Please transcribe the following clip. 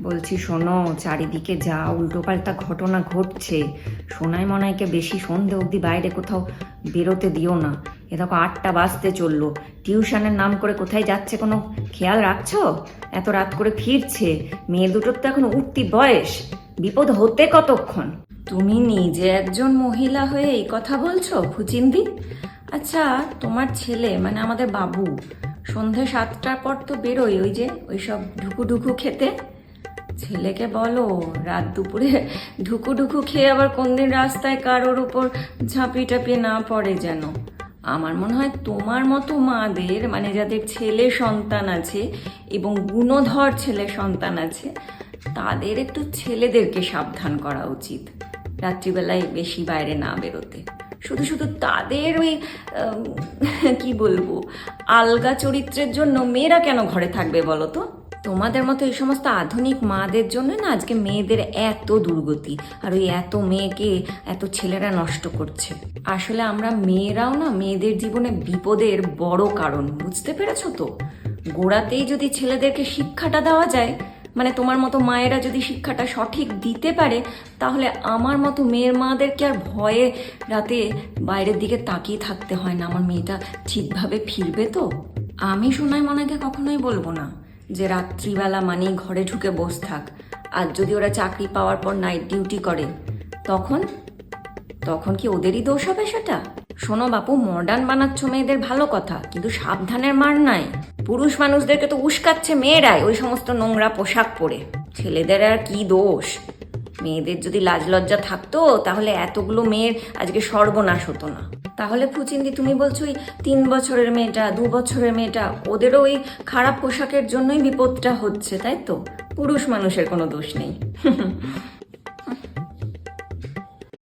বলছি, শোনো, চারিদিকে যা উল্টোপাল্টা ঘটনা ঘটছে সোনাই মনাইকে বেশি সন্ধে অবধি বাইরে কোথাও বেরোতে দিও না। এ দেখো, আটটা বাজতে চলল। টিউশনের নাম করে কোথায় যাচ্ছে কোনো খেয়াল রাখছো? এত রাত করে ফিরছে। মেয়ে দুটোর তো এখন উঠতি বয়স। বিপদ হতে কতক্ষণ? তুমি নিজে একজন মহিলা হয়ে এই কথা বলছো ফুচিন্দি আচ্ছা তোমার ছেলে মানে আমাদের বাবু, সন্ধে সাতটার পর তো বেরোয়, ওই যে ওই সব ঢুকু ঢুকু খেতে? ছেলেকে বলো, রাত দুপুরে ঢুকু ঢুকু খেয়ে আবার কোনদিন রাস্তায় কারোর উপর ঝাঁপিয়ে টাপিয়ে না পড়ে যেন? আমার মনে হয় তোমার মতো মাদের মানে যাদের ছেলে সন্তান আছে এবং গুণধর ছেলে সন্তান আছে, তাদের একটু ছেলেদেরকে সাবধান করা উচিত। রাত্রিবেলায় বেশি বাইরে না বেরোতে। শুধু শুধু তাদের ওই কি বলব, আলগা চরিত্রের জন্য মেয়েরা কেন ঘরে থাকবে বলো তো? তোমাদের মতো এই সমস্ত আধুনিক মাদের জন্য না আজকে মেয়েদের এত দুর্গতি আর ওই এত মেয়েকে এত ছেলেরা নষ্ট করছে। আসলে আমরা মেয়েরাও না মেয়েদের জীবনে বিপদের বড় কারণ, বুঝতে পেরেছ তো? গোড়াতেই যদি ছেলেদেরকে শিক্ষাটা দেওয়া যায় মানে তোমার মতো মায়েরা যদি শিক্ষাটা সঠিক দিতে পারে, তাহলে আমার মতো মেয়ের মাদেরকে আর ভয়ে রাতে বাইরের দিকে তাকিয়ে থাকতে হয় না। আমার মেয়েটা ঠিকভাবে ফিরবে তো? আমি শোনাই মনাকে কখনোই বলব না। যে রাত্রিবেলা মানেই ঘরে ঢুকে বস থাক। আর যদি ওরা চাকরি পাওয়ার পর নাইট ডিউটি করে, তখন? তখন কি ওদেরই দোষ হবে সেটা? শোনো বাপু মডার্ন বানাচ্ছ মেয়েদের ভালো কথা, কিন্তু সাবধানের মার নাই। পুরুষ মানুষদেরকে তো উস্কাচ্ছে মেয়েরাই, ওই সমস্ত নোংরা পোশাক পরে। ছেলেদের আর কি দোষ? মেয়েদের যদি লাজ লজ্জা থাকতো, তাহলে এতগুলো মেয়ের আজকে সর্বনাশ হতো না। তাহলে ফুচিন্দি, তুমি বলছো ওই তিন বছরের মেয়েটা, দু বছরের মেয়েটা, ওদেরও ওই খারাপ পোশাকের জন্যই বিপদটা হচ্ছে, তাই তো? পুরুষ মানুষের কোনো দোষ নেই।